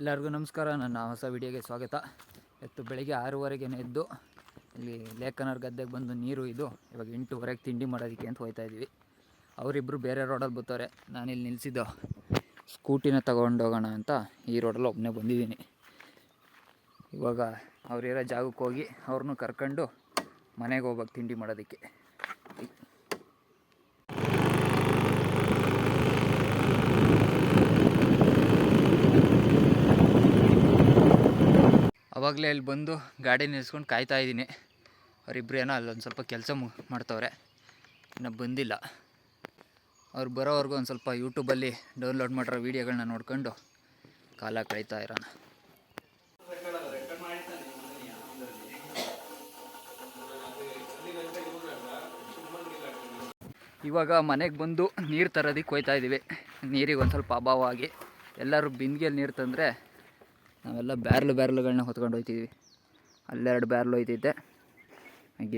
ಎಲ್ಲರಿಗೂ ನಮಸ್ಕಾರ. ನನ್ನ ಹೊಸ ವಿಡಿಯೋಗೆ ಸ್ವಾಗತ. ಇವತ್ತು ಬೆಳಿಗ್ಗೆ ಆರೂವರೆಗೆ ಎದ್ದು ಇಲ್ಲಿ ಲೇಖನವ್ರ ಗದ್ದೆಗೆ ಬಂದು ನೀರು ಇದು. ಇವಾಗ ಎಂಟೂವರೆಗೆ ತಿಂಡಿ ಮಾಡೋದಕ್ಕೆ ಅಂತ ಹೋಗ್ತಾ ಇದ್ದೀವಿ. ಅವರಿಬ್ಬರು ಬೇರೆ ರೋಡಲ್ಲಿ ಬರ್ತಾರೆ ನಾನಿಲ್ಲಿ ನಿಲ್ಲಿಸಿದ್ದು ಸ್ಕೂಟಿನ ಹೋಗೋಣ ಅಂತ ಈ ರೋಡಲ್ಲಿ ಒಬ್ಬನೇ ಬಂದಿದ್ದೀನಿ. ಇವಾಗ ಅವ್ರಿರೋ ಜಾಗಕ್ಕೆ ಹೋಗಿ ಅವ್ರನ್ನೂ ಕರ್ಕೊಂಡು ಮನೆಗೆ ಹೋಗ್ಬೇಕು ತಿಂಡಿ ಮಾಡೋದಕ್ಕೆ. ಅವಾಗಲೇ ಅಲ್ಲಿ ಬಂದು ಗಾಡಿ ನಿಲ್ಲಿಸ್ಕೊಂಡು ಕಾಯ್ತಾ ಇದ್ದೀನಿ. ಅವರಿಬ್ಬರು ಏನೋ ಅಲ್ಲೊಂದು ಸ್ವಲ್ಪ ಕೆಲಸ ಮಾಡ್ತವ್ರೆ. ಇನ್ನು ಬಂದಿಲ್ಲ. ಅವ್ರು ಬರೋವರೆಗೂ ಒಂದು ಸ್ವಲ್ಪ ಯೂಟ್ಯೂಬಲ್ಲಿ ಡೌನ್ಲೋಡ್ ಮಾಡಿರೋ ವೀಡಿಯೋಗಳನ್ನ ನೋಡ್ಕೊಂಡು ಕಾಲ ಕಳೀತಾ ಇರೋಣ. ಇವಾಗ ಮನೆಗೆ ಬಂದು ನೀರು ತರೋದಕ್ಕೆ ಹೋಯ್ತಾ ಇದ್ದೀವಿ ನೀರಿಗೆ ಒಂದು ಸ್ವಲ್ಪ ಅಭಾವ ಆಗಿ. ಎಲ್ಲರೂ ಬಿಂದಿಗೆಯಲ್ಲಿ ನೀರು ತಂದರೆ ನಾವೆಲ್ಲ ಬ್ಯಾರ್ಲು ಬ್ಯಾರ್ಲುಗಳನ್ನ ಹೊತ್ಕೊಂಡು ಹೋಯ್ತಿದ್ವಿ. ಅಲ್ಲೆರಡು ಬ್ಯಾರ್ಲು ಹೋಯ್ತೈತೆ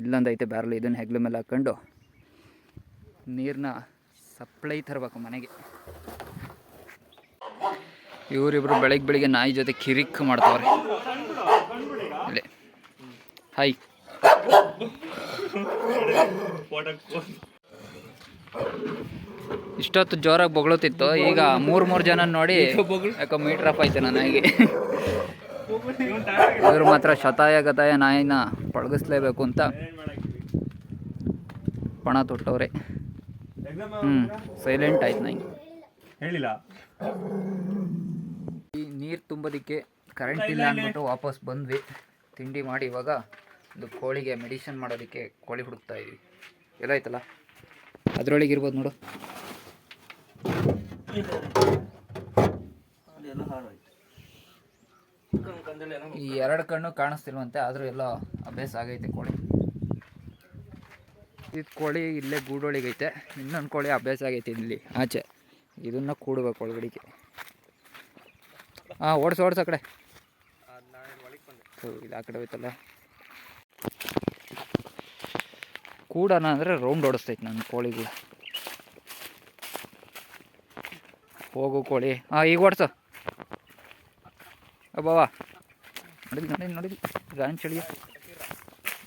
ಇಲ್ಲೊಂದು ಐತೆ ಬ್ಯಾರ್ಲು, ಇದನ್ನು ಹೆಗ್ಲ ಮೇಲೆ ಹಾಕ್ಕೊಂಡು ನೀರನ್ನ ಸಪ್ಲೈ ತರಬೇಕು ಮನೆಗೆ. ಇವರಿಬ್ರು ಬೆಳಗ್ಗೆ ಬೆಳಿಗ್ಗೆ ನಾಯಿ ಜೊತೆ ಕಿರಿಕ್ ಮಾಡ್ತಾವ್ರೆ. ಅಲ್ಲೇ ಹಾಯ್ ಇಷ್ಟೊತ್ತು ಜೋರಾಗಿ ಬೊಗಳುತ್ತಿತ್ತು ಈಗ ಮೂರು ಮೂರು ಜನ ನೋಡಿ ಯಾಕೋ ಮೀಟ್ರ್ ಆಫ್ ಆಯ್ತು ನನಗೆ ಇವರು ಮಾತ್ರ ಶತಾಯ ಗತಾಯ ನಾಯಿನ ಪಳಗಿಸ್ಲೇಬೇಕು ಅಂತ ಪಣ ತೊಟ್ಟವ್ರೆ. ಹ್ಞೂ ಸೈಲೆಂಟ್ ಆಯ್ತು ನಾಯಿ ಹೇಳಿಲ್ಲ. ಈ ನೀರು ತುಂಬೋದಿಕ್ಕೆ ಕರೆಂಟ್ ಇಲ್ಲ ಅಂದ್ಬಿಟ್ಟು ವಾಪಸ್ ಬಂದ್ವಿ. ತಿಂಡಿ ಮಾಡಿ ಇವಾಗ ಒಂದು ಕೋಳಿಗೆ ಮೆಡಿಸಿನ್ ಮಾಡೋದಕ್ಕೆ ಕೋಳಿ ಹುಡುಕ್ತಾ ಇದ್ವಿ. ಎಲ್ಲಾಯ್ತಲ್ಲ ಅದರೊಳಗೆ ಇರ್ಬೋದು ನೋಡು. ಈ ಎರಡು ಕಣ್ಣು ಕಾಣಿಸ್ತಿಲ್ವಂತೆ, ಆದರೂ ಎಲ್ಲ ಅಭ್ಯಾಸ ಆಗೈತೆ ಕೋಳಿ. ಇದು ಕೋಳಿ ಇಲ್ಲೇ ಗೂಡೊಳಗೈತೆ, ಇನ್ನೊಂದು ಕೋಳಿ ಅಭ್ಯಾಸ ಆಗೈತೆ ಇಲ್ಲಿ, ಆಚೆ. ಇದನ್ನ ಕೂಡ್ಬೇಕು ಒಳಗಡೆಗೆ. ಹಾಂ ಓಡಿಸ ಓಡಿಸ ಆ ಕಡೆ. ಇದು ಆ ಕಡೆ ಹೋಯ್ತಲ್ಲ. ಕೂಡನ ಅಂದರೆ ರೌಂಡ್ ಓಡಿಸ್ತೈತೆ ನನ್ನ ಕೋಳಿಗಳು. ಹೋಗು ಕೋಳಿ. ಹಾಂ ಈಗ ಓಡ್ಸು. ಅಬ್ಬವಾ ನೋಡಿದ್ವಿ ನೋಡಿದ್ವಿ ನೋಡಿದ್ವಿ ಗಾನ್ ಚಳಿ.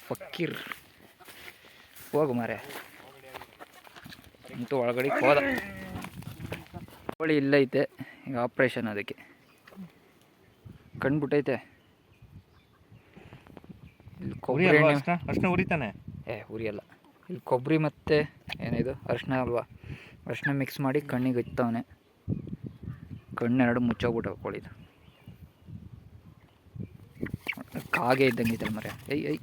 ಫಕ್ಕೀರ್ ಹೋಗು ಮಾರೆ ಅಂತೂ ಒಳಗಡೆ ಹೋದ. ಕೋಳಿ ಇಲ್ಲೈತೆ ಈಗ ಆಪ್ರೇಷನ್ ಅದಕ್ಕೆ. ಕಂಡ್ಬಿಟ್ಟೈತೆ ಇಲ್ಲಿ ಕೊಬ್ಬರಿ ಉರಿತಾನೆ? ಏ ಉರಿಯಲ್ಲ ಇಲ್ಲಿ ಕೊಬ್ಬರಿ ಮತ್ತು ಏನಿದು? ಅರ್ಶನ ಅಲ್ವಾ? ಅರ್ಶನ ಮಿಕ್ಸ್ ಮಾಡಿ ಕಣ್ಣಿಗೆ ಹಚ್ತವನೆ ಕಣ್ಣೆರಡು ಮುಚ್ಚೋಗ್ಬಿಟ್ಟವು ಕೋಳಿದು ಕಾಗೆ ಇದ್ದಂಗೆ ಇದೆ ಮರೆ ಐ ಐ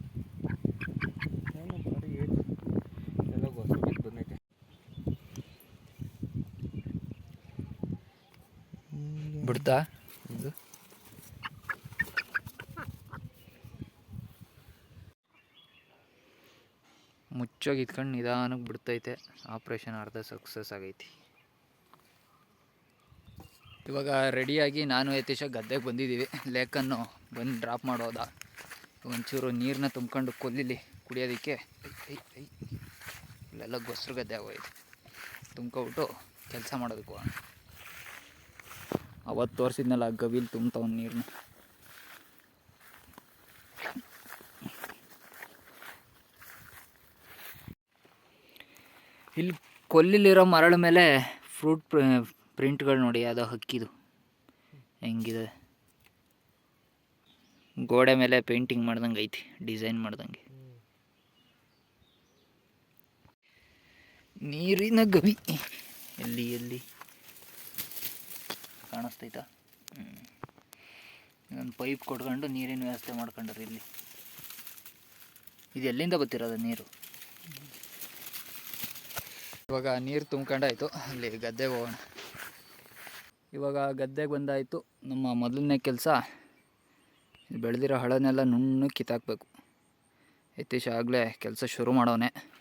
ಬಿಡ್ತಾ? ಇದು? ಮುಚ್ಚೋಗಿ ಇದ್ಕೊಂಡು ನಿಧಾನಕ್ಕೆ ಬಿಡ್ತೈತೆ. ಆಪ್ರೇಷನ್ ಅರ್ಧ ಸಕ್ಸಸ್ ಆಗೈತಿ. ಇವಾಗ ರೆಡಿಯಾಗಿ ನಾನು ಯತೀಶ ಗದ್ದೆಗೆ ಬಂದಿದ್ದೀವಿ. ಲೇಕನ್ನು ಬಂದು ಡ್ರಾಪ್ ಮಾಡೋದ? ಒಂಚೂರು ನೀರನ್ನ ತುಂಬ್ಕೊಂಡು ಕೊಲ್ಲಿಲಿ ಕುಡಿಯೋದಕ್ಕೆ. ಇಲ್ಲೆಲ್ಲ ಗೊಸ್ರು ಗದ್ದೆ ಆಗೋಯ್ತು ತುಂಬ್ಕೊಬಿಟ್ಟು ಕೆಲಸ ಮಾಡೋದಕ್ಕೆ ಅವತ್ತು ತೋರಿಸಿದ್ನಲ್ಲ ಗವಿಲ್ ತುಂಬ್ತಾವ ನೀರನ್ನ ಇಲ್ಲಿ ಕೊಲ್ಲಿಲಿರೋ ಮರಳ ಮೇಲೆ ಫ್ರೂಟ್ ಪ್ರಿಂಟ್ಗಳು ನೋಡಿ, ಯಾವುದೋ ಹಕ್ಕಿದು. ಹೆಂಗಿದೆ? ಗೋಡೆ ಮೇಲೆ ಪೇಂಟಿಂಗ್ ಮಾಡ್ದಂಗೆ ಐತಿ, ಡಿಸೈನ್ ಮಾಡ್ದಂಗೆ. ನೀರಿನ ಗವಿ. ಎಲ್ಲಿ ಎಲ್ಲಿ? ಕಾಣಿಸ್ತೈತಾ? ಇನ್ನೊಂದು ಪೈಪ್ ಕೊಟ್ಕೊಂಡು ನೀರಿನ ವ್ಯವಸ್ಥೆ ಮಾಡ್ಕೊಂಡ್ರಿ ಇಲ್ಲಿ. ಇದು ಎಲ್ಲಿಂದ ಬರ್ತಿರೋದು ನೀರು? ಇವಾಗ ನೀರು ತುಂಬ್ಕೊಂಡಾಯ್ತು, ಅಲ್ಲಿ ಗದ್ದೆಗೆ ಹೋಗೋಣ. ಇವಾಗ ಗದ್ದೆಗೆ ಬಂದಾಯಿತು. ನಮ್ಮ ಮೊದಲನೇ ಕೆಲಸ ಬೆಳೆದಿರೋ ಹಳನೆಲ್ಲ ನುಣ್ಣು ಕಿತ್ತಾಕ್ಬೇಕು. ಯತೀಶ್ ಆಗಲೇ ಕೆಲಸ ಶುರು ಮಾಡೋನೆ.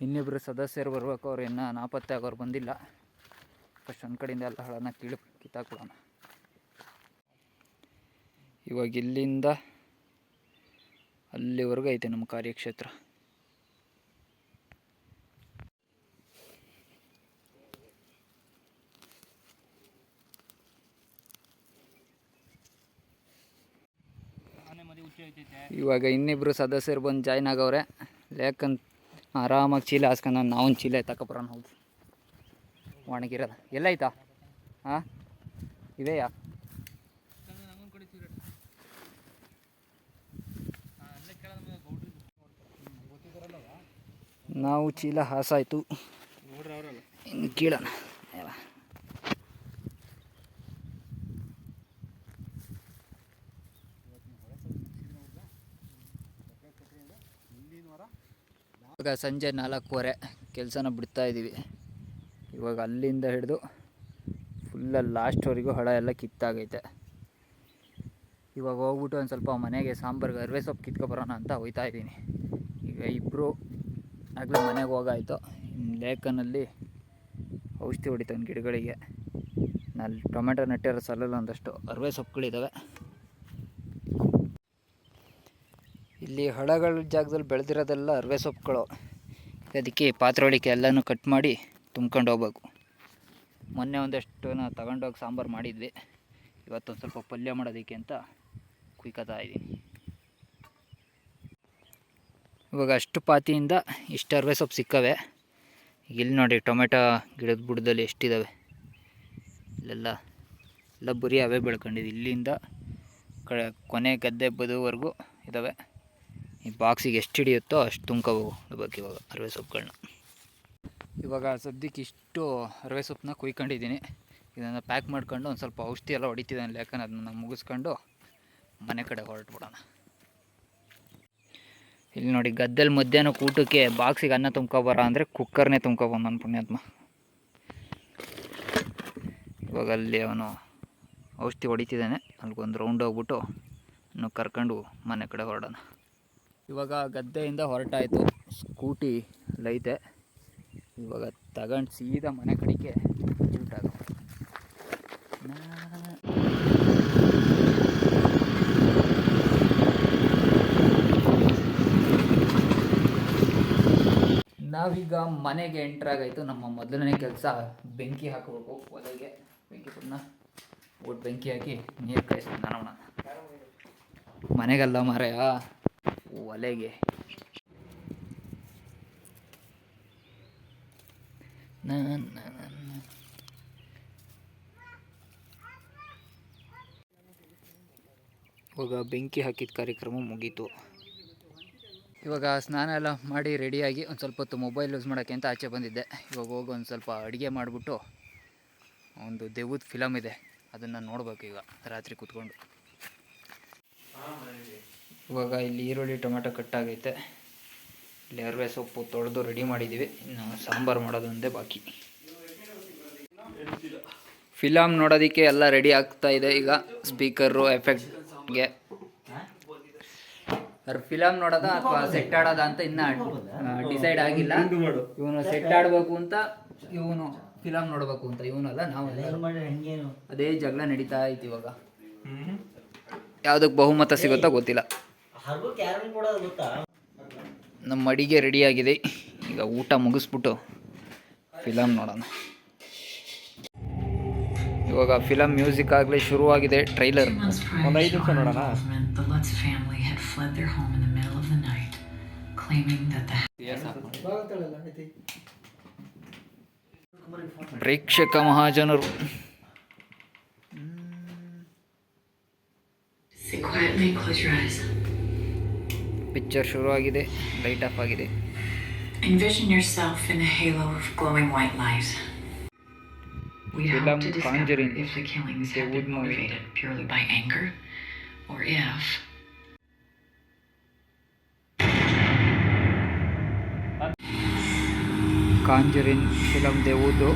ಇನ್ನಿಬ್ಬರು ಸದಸ್ಯರು ಬರಬೇಕು, ಅವ್ರು ಇನ್ನೂ ನಾಪತ್ತೆ ಆಗೋರು ಬಂದಿಲ್ಲ. ಫಸ್ಟ್ ಒಂದು ಕಡೆಯಿಂದ ಎಲ್ಲ ಹಳನ ಕೀಳು ಕಿತ್ತಾಕ್ಬಿಡೋಣ. ಇವಾಗ ಇಲ್ಲಿಂದ ಅಲ್ಲಿವರೆಗೂ ಐತೆ ನಮ್ಮ ಕಾರ್ಯಕ್ಷೇತ್ರ. ಇವಾಗ ಇನ್ನಿಬ್ರು ಸದಸ್ಯರು ಬಂದು ಜಾಯ್ನ್ ಆಗವ್ರೆ. ಲೇಖನ್ ಆರಾಮಾಗಿ ಚೀಲ ಹಾಸ್ಕೊಂಡು ನಾವೊಂದು ಚೀಲ ತಗೊಬರೋಣ ಹೋಗಿ. ಒಣಗಿರೋದು. ಎಲ್ಲೈತಾ ಹಾಂ? ಇದೆಯಾ ನಾವು ಚೀಲ ಹಾಸಾಯ್ತು. ಇನ್ನು ಕೀಳೋಣ ಎಲ್ಲ. ಇವಾಗ ಸಂಜೆ ನಾಲ್ಕೂವರೆ ಕೆಲಸನ ಬಿಡ್ತಾ ಇದ್ದೀವಿ. ಇವಾಗ ಅಲ್ಲಿಂದ ಹಿಡಿದು ಫುಲ್ಲ ಲಾಸ್ಟ್ವರೆಗೂ ಹಳ ಎಲ್ಲ ಕಿತ್ತಾಗೈತೆ. ಇವಾಗ ಹೋಗ್ಬಿಟ್ಟು ಒಂದು ಸ್ವಲ್ಪ ಮನೆಗೆ ಸಾಂಬಾರ್ಗೆ ಅರಿವೆ ಸೊಪ್ಪು ಕಿತ್ಕೊಬರೋಣ ಅಂತ ಹೋಯ್ತಾ ಇದ್ದೀನಿ. ಈಗ ಇಬ್ಬರು ಆಗಲೇ ಮನೆಗೆ ಹೋಗಾಯ್ತು. ಲೇಖನಲ್ಲಿ ಔಷಧಿ ಹೊಡಿತಾನೆ ಗಿಡಗಳಿಗೆ. ನಾನು ಟೊಮೆಟೊ ನೆಟ್ಟಿರೋ ಸಲ್ಲಲ್ಲ ಒಂದಷ್ಟು ಅರಿವೆ ಸೊಪ್ಪುಗಳಿದ್ದಾವೆ ಇಲ್ಲಿ ಹಳಗಳ ಜಾಗದಲ್ಲಿ ಬೆಳೆದಿರೋದೆಲ್ಲ ಅರಿವೆ ಸೊಪ್ಪುಗಳು. ಅದಕ್ಕೆ ಪಾತ್ರೆ ಒಳಿಕೆ ಎಲ್ಲನೂ ಕಟ್ ಮಾಡಿ ತುಂಬ್ಕೊಂಡು ಹೋಗ್ಬೇಕು. ಮೊನ್ನೆ ಒಂದಷ್ಟು ನಾವು ತಗೊಂಡೋಗಿ ಸಾಂಬಾರು ಮಾಡಿದ್ವಿ. ಇವತ್ತೊಂದು ಸ್ವಲ್ಪ ಪಲ್ಯ ಮಾಡೋದಕ್ಕೆ ಅಂತ ಕುಯ್ಕೋತಾ ಇದ್ದೀನಿ. ಇವಾಗ ಅಷ್ಟು ಪಾತಿಯಿಂದ ಇಷ್ಟು ಅರಿವೆ ಸೊಪ್ಪು ಸಿಕ್ಕವೆ. ಇಲ್ಲಿ ನೋಡಿ ಟೊಮೆಟೊ ಗಿಡದ ಬುಡದಲ್ಲಿ ಎಷ್ಟಿದ್ದಾವೆ ಇಲ್ಲೆಲ್ಲ ಎಲ್ಲ ಬರೀ ಅವೇ ಬೆಳ್ಕೊಂಡಿದ್ದು ಇಲ್ಲಿಂದ ಕಡೆ ಕೊನೆ ಗದ್ದೆ ಬದುವರೆಗೂ ಇದ್ದಾವೆ ಈ ಬಾಕ್ಸಿಗೆ ಎಷ್ಟು ಹಿಡಿಯುತ್ತೋ ಅಷ್ಟು ತುಂಬ್ಕೋಬೇಕು ಇವಾಗ ಅರಿವೆ ಸೊಪ್ಪುಗಳನ್ನ ಇವಾಗ ಸದ್ಯಕ್ಕೆ ಇಷ್ಟು ಅರಿವೆ ಸೊಪ್ಪನ್ನ ಕುಯ್ಕೊಂಡಿದ್ದೀನಿ. ಇದನ್ನು ಪ್ಯಾಕ್ ಮಾಡ್ಕೊಂಡು ಒಂದು ಸ್ವಲ್ಪ ಔಷಧಿ ಎಲ್ಲ ಹೊಡಿತಿದ್ದಾನೆ ಯಾಕಂದ್ರೆ ಅದನ್ನ ಮುಗಿಸ್ಕೊಂಡು ಮನೆ ಕಡೆ ಹೊರಟ್ಬಿಡೋಣ. ಇಲ್ಲಿ ನೋಡಿ, ಗದ್ದೆಲಿ ಮಧ್ಯಾಹ್ನ ಊಟಕ್ಕೆ ಬಾಕ್ಸಿಗೆ ಅನ್ನ ತುಂಬ್ಕೊಬಾರ ಅಂದರೆ ಕುಕ್ಕರ್ನೇ ತುಂಬ್ಕೊಬಂದು ನನ್ನ ಪುಣ್ಯಾತ್ಮ. ಇವಾಗ ಅಲ್ಲಿ ಅವನು ಔಷಧಿ ಹೊಡಿತಿದ್ದಾನೆ. ಅಲ್ಲಿಗೊಂದು ರೌಂಡ್ ಹೋಗ್ಬಿಟ್ಟು ಇನ್ನು ಕರ್ಕೊಂಡು ಮನೆ ಕಡೆ ಹೊರಡೋಣ. ಇವಾಗ ಗದ್ದೆಯಿಂದ ಹೊರಟಾಯಿತು. ಸ್ಕೂಟಿ ಲೈತೆ. ಇವಾಗ ತಗೊಂಡು ಸೀದಾ ಮನೆ ಕಡೆಗೆ ಹೊರಟಾಗ ನಾವೀಗ ಮನೆಗೆ ಎಂಟ್ರಾಗಾಯಿತು ನಮ್ಮ ಮೊದಲನೇ ಕೆಲಸ ಬೆಂಕಿ ಹಾಕಬೇಕು ಒಲೆಗೆ. ಬೆಂಕಿ ಪುಣ್ಣ ಒಟ್ಟು ಬೆಂಕಿ ಹಾಕಿ ನೀರು ಕಾಯಿಸಿ ನಾನು ಮನೆಗಲ್ಲ ಮಾರಾಯ. ಒಲೆಗೆ. ಇವಾಗ ಬೆಂಕಿ ಹಾಕಿದ ಕಾರ್ಯಕ್ರಮ ಮುಗೀತು. ಇವಾಗ ಸ್ನಾನ ಎಲ್ಲ ಮಾಡಿ ರೆಡಿಯಾಗಿ ಒಂದು ಸ್ವಲ್ಪ ಹೊತ್ತು ಮೊಬೈಲ್ ಯೂಸ್ ಮಾಡೋಕ್ಕೆ ಅಂತ ಆಚೆ ಬಂದಿದ್ದೆ. ಇವಾಗ ಹೋಗಿ ಒಂದು ಸ್ವಲ್ಪ ಅಡುಗೆ ಮಾಡಿಬಿಟ್ಟು ಒಂದು ದೆವ್ವದ ಫಿಲಮ್ ಇದೆ. ಅದನ್ನು ನೋಡ್ಬೇಕು ಈಗ, ರಾತ್ರಿ ಕೂತ್ಕೊಂಡು. ಇವಾಗ ಇಲ್ಲಿ ಈರುಳ್ಳಿ ಟೊಮೆಟೊ ಕಟ್ಟಾಗೈತೆ. ಇಲ್ಲಿ ಅರವೆ ಸೊಪ್ಪು ತೊಳೆದು ರೆಡಿ ಮಾಡಿದ್ದೀವಿ. ಇನ್ನು ಸಾಂಬಾರು ಮಾಡೋದೊಂದೇ ಬಾಕಿ. ಫಿಲಮ್ ನೋಡೋದಕ್ಕೆ ಎಲ್ಲ ರೆಡಿ ಆಗ್ತಾ ಇದೆ. ಈಗ ಸ್ಪೀಕರು ಎಫೆಕ್ಟ್ಗೆ ಅವ್ರ ಫಿಲಮ್ ನೋಡೋದ ಅಥವಾ ಸೆಟ್ ಆಡೋದ ಅಂತ ಇನ್ನ ಡಿಸೈಡ್ ಆಗಿಲ್ಲ. ಇವನು ಸೆಟ್ ಆಡಬೇಕು ಅಂತ ಇವನು ಫಿಲಮ್ ನೋಡಬೇಕು ಅಂತ. ಇವನಲ್ಲ ನಾವು ಅದೇ ಜಗಳ ನಡೀತಾ ಐತಿ ಇವಾಗ. ಯಾವುದಕ್ಕೆ ಬಹುಮತ ಸಿಗುತ್ತೋ ಗೊತ್ತಿಲ್ಲ. ನಮ್ಮ ಅಡಿಗೆ ರೆಡಿಯಾಗಿದೆ ಈಗ ಊಟ ಮುಗಿಸ್ಬಿಟ್ಟು ಫಿಲಮ್ ನೋಡೋಣ. ಇವಾಗ ಫಿಲಮ್ ಮ್ಯೂಸಿಕ್ ಆಗಲೇ ಶುರುವಾಗಿದೆ ಟ್ರೈಲರ್ ಒಂದು ಐದು ನಿಮಿಷ ನೋಡೋಣ. ಪ್ರೇಕ್ಷಕ the Sit quietly and close your eyes. Picture ಶುರುವಾಗಿದೆ ಲೈಟ್ ಆಫ್ ಆಗಿದೆ Envision yourself in a halo of glowing white light. We Film hope to discover Conjuring. if the killings The have wood been movie. motivated purely by anger, or if ಕಾಂಜರಿನ್ film ದೇವುದು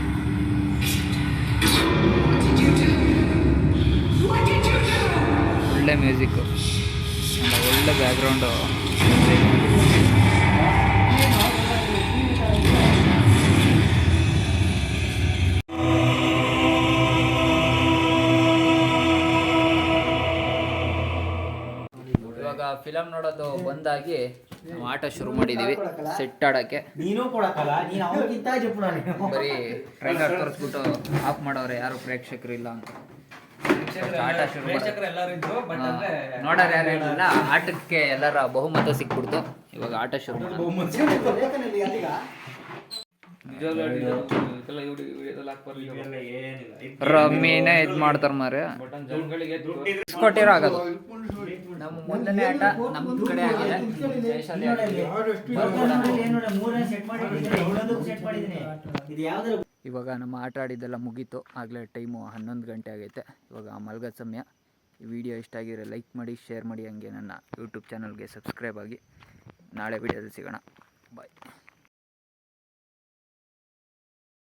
ಒಳ್ಳೆ music ಒಳ್ಳೆ background ಇವಾಗ film ನೋಡೋದು ಬಂದಾಗಿ ನಾವು ಆಟ ಶುರು ಮಾಡಿದೀವಿ. Set ಆಡೋಕ್ಕೆ. ಬರೀ ಟ್ರೈಲರ್ ತೋರಿಸ್ಬಿಟ್ಟು ಆಫ್ ಮಾಡೋರೆ ಯಾರು ಪ್ರೇಕ್ಷಕರು ಇಲ್ಲ ಅಂತ. ನೋಡೋರು ಯಾರು ಆಟಕ್ಕೆ ಎಲ್ಲರ ಬಹುಮತ ಸಿಕ್ಬಿಡ್ತು. ಇವಾಗ ಆಟ ಶುರು ರಮ್ಮಿನ ಇದ್ ಮಾಡ್ತಾರ ಮಾರೆ ಕೊಟ್ಟಿರೋ ಆಗೋದು ನಮ್ಮ ಮೊದಲನೇ ಆಟ ನಮ್ಮ ಕಡೆ ಆಗಿದೆ. ಇವಾಗ ನಮ್ಮ ಆಟ ಆಡಿದ್ದೆಲ್ಲ ಮುಗೀತು. ಆಗಲೇ ಟೈಮು ಹನ್ನೊಂದು ಗಂಟೆ ಆಗೈತೆ. ಇವಾಗ ಮಲ್ಗ ಸಮಯ. ಈ ವಿಡಿಯೋ ಇಷ್ಟ ಆಗಿರೋ ಲೈಕ್ ಮಾಡಿ, ಶೇರ್ ಮಾಡಿ. ಹಂಗೆ ನನ್ನ ಯೂಟ್ಯೂಬ್ ಚಾನಲ್ಗೆ ಸಬ್ಸ್ಕ್ರೈಬ್ ಆಗಿ ನಾಳೆ ವಿಡಿಯೋದಲ್ಲಿ ಸಿಗೋಣ. ಬಾಯ್.